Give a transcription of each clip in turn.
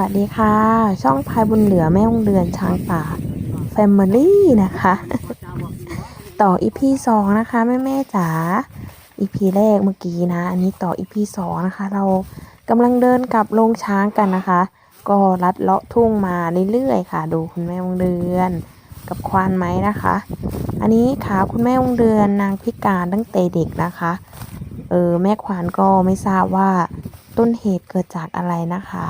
วัสดีค่ะ ช่องพายบุญเหลือแม่วงเดือนช้างป่า Family นะคะ ต่ออีพีสองนะคะแม่แม่ๆจ๋าอีพีแรกเมื่อกี้นะ อันนี้ต่ออีพีสองนะคะ เรากำลังเดินกลับโรงช้างกันนะคะ ก็ลัดเลาะทุ่งมาเรื่อยๆค่ะ ดูคุณแม่วงเดือน กับควานไม้นะคะ อันนี้ขาคุณแม่วงเดือนนางพิการตั้งแต่เด็กนะคะเออแม่ควานก็ไม่ทราบว่าต้นเหตุเกิดจากอะไรนะคะ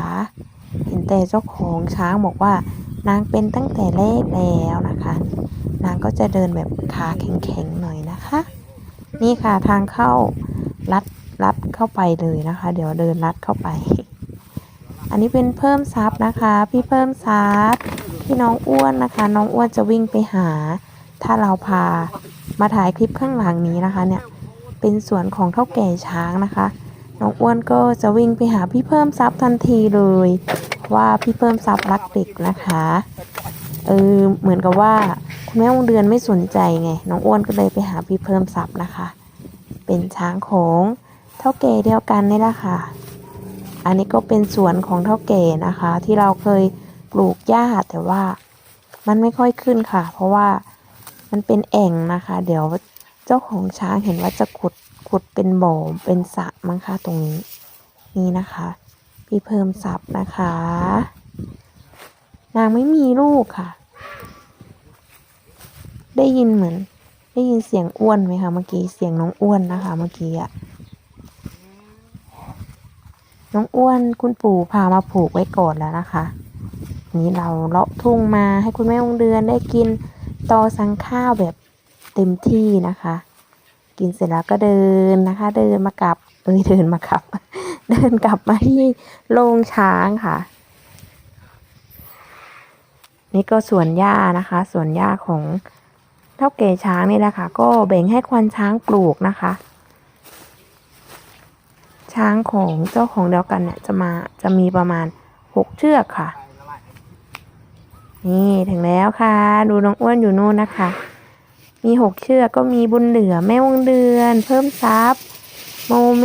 แต่เจ้าของช้างบอกว่า นางเป็นตั้งแต่แรกแล้วนะคะ นางก็จะเดินแบบขาแข็งๆหน่อยนะคะ นี่ค่ะทางเข้าลัดลัดเข้าไปเลยนะคะ เดี๋ยวเดินลัดเข้าไป อันนี้เป็นเพิ่มซับนะคะ พี่เพิ่มซับพี่น้องอ้วนนะคะ น้องอ้วนจะวิ่งไปหา ถ้าเราพามาถ่ายคลิปข้างหลังนี้นะคะ เนี่ยเป็นสวนของเท่าแก่ช้างนะคะ น้องอ้วนก็จะวิ่งไปหาพี่เพิ่มซับทันทีเลย ว่าพี่เพิ่มซับรักเด็กนะคะ เออเหมือนกับว่า คุณแม่วงเดือนไม่สนใจไง น้องอ้วนก็เลยไปหาพี่เพิ่มซับนะคะ เป็นช้างของเท่าแก่เดียวกันนี่แหละค่ะ อันนี้ก็เป็นสวนของเท่าแก่นะคะ ที่เราเคยปลูกหญ้าแต่ว่ามันไม่ค่อยขึ้นค่ะ เพราะว่ามันเป็นแอ่งนะคะ เดี๋ยวเจ้าของช้างเห็นว่าจะขุดขุดเป็นบ่อเป็นสระมั้งคะตรงนี้ นี่นะคะ พี่เพิ่มซับนะคะ นางไม่มีลูกค่ะ ได้ยินเหมือน ได้ยินเสียงอ้วนไหมคะเมื่อกี้เสียงน้องอ้วนนะคะ เมื่อกี้อะน้องอ้วนคุณปู่พามาผูกไว้ก่อนแล้วนะคะ นี้เราเลาะทุ่งมาให้คุณแม่วงเดือนได้กินตอสังข้าวแบบเต็มที่นะคะ กินเสร็จแล้วก็เดินนะคะ เดินมากลับเอ้ยเดินมากลับ เดินกลับมาที่โรงช้างค่ะ นี่ก็สวนหญ้านะคะสวนหญ้าของเท่าแก่ช้างนี่แหละค่ะ ก็แบ่งให้ควานช้างปลูกนะคะ ช้างของเจ้าของเดียวกันเนี่ยจะมาจะมีประมาณหกเชือกค่ะ นี่ถึงแล้วค่ะ ดูน้องอ้วนอยู่นู่นนะคะ มีหกเชือกก็มีบุญเหลือแม่วงเดือน เพิ่มทรัพย์โมเม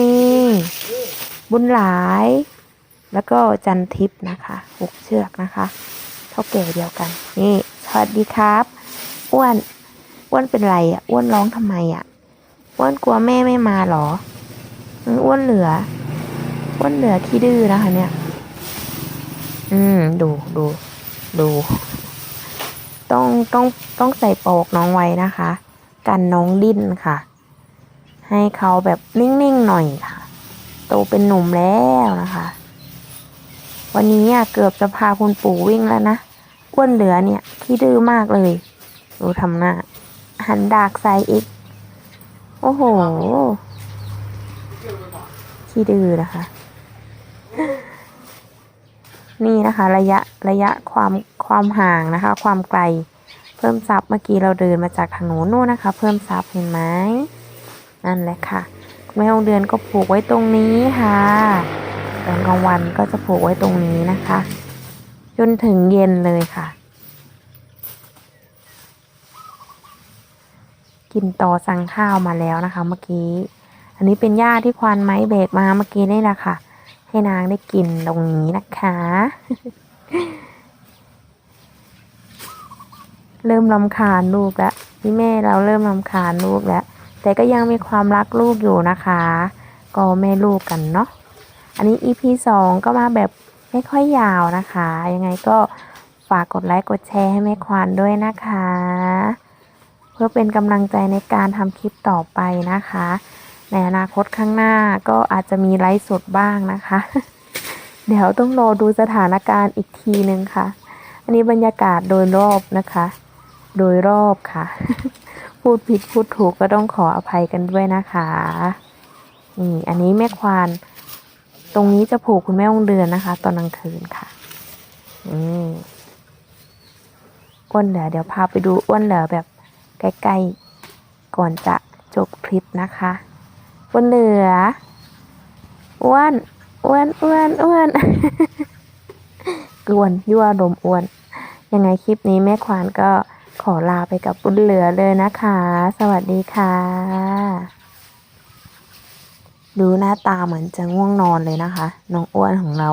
บุญหลาย แล้วก็จันทิพย์นะคะหกเชือกนะคะ เท่าแก่เดียวกัน นี่สวัสดีครับอ้วนอ้วนเป็นไรอะอ้วนร้องทำไมอะอ้วนกลัวแม่ไม่มาเหรออ้วนเหลืออ้วนเหลือขี้ดื้อนะคะเนี่ย อืม ดูดูดู ต้องต้องต้องใส่โปกน้องไว้นะคะ กันน้องดิ้นค่ะ ให้เขาแบบนิ่งๆหน่อยค่ะ โตเป็นหนุ่มแล้วนะคะ วันนี้เกือบจะพาคุณปู่วิ่งแล้วนะอ้วนเหลือเนี่ยขี้ดื้อมากเลย ดูทำหน้า หันดากใส่อีก โอ้โหขี้ดื้อนะคะ นี่นะคะ ระยะระยะความความห่างนะคะ ความไกล เพิ่มซับเมื่อกี้เราเดินมาจากทางโน้นนู่นนะคะ เพิ่มซับเห็นไหมนั่นแหละค่ะ แม่องเดือนก็ผูกไว้ตรงนี้ค่ะตอนกลางวันก็จะผูกไว้ตรงนี้นะคะ จนถึงเย็นเลยค่ะ กินต่อสั่งข้าวมาแล้วนะคะเมื่อกี้ อันนี้เป็นหญ้าที่ควานไม้เบรกมาเมื่อกี้นี่แหละค่ะ ให้นางได้กินตรงนี้นะคะเริ่มรำคาญลูกแล้วพี่แม่เราเริ่มรำคาญลูกแล้ว แต่ก็ยังมีความรักลูกอยู่นะคะ ก็แม่ลูกกันเนาะอันนี้ EP สองก็มาแบบไม่ค่อยยาวนะคะ ยังไงก็ฝากกดไลค์กดแชร์ให้แม่ควานด้วยนะคะ เพื่อเป็นกำลังใจในการทำคลิปต่อไปนะคะ ในอนาคตข้างหน้าก็อาจจะมีไลฟ์สดบ้างนะคะ เดี๋ยวต้องรอดูสถานการณ์อีกทีนึงค่ะ อันนี้บรรยากาศโดยรอบนะคะ โดยรอบค่ะ พูดผิดพูดถูกก็ต้องขออภัยกันด้วยนะคะนี่อันนี้แม่ควาน ตรงนี้จะผูกคุณแม่วงเดือนนะคะ ตอนกลางคืนค่ะอืมอ้วนเหลือเดี๋ยวพาไปดูอ้วนเหลือแบบใกล้ๆก่อนจะจบคลิปนะคะอ้วนเหลืออ้วนอ้วนอ้วนอ้วนกวนยั่วลมอ้วน ยังไงคลิปนี้แม่ควานก็ ขอลาไปกับบุญเหลือเลยนะคะ สวัสดีค่ะ ดูหน้าตาเหมือนจะง่วงนอนเลยนะคะ น้องอ้วนของเรา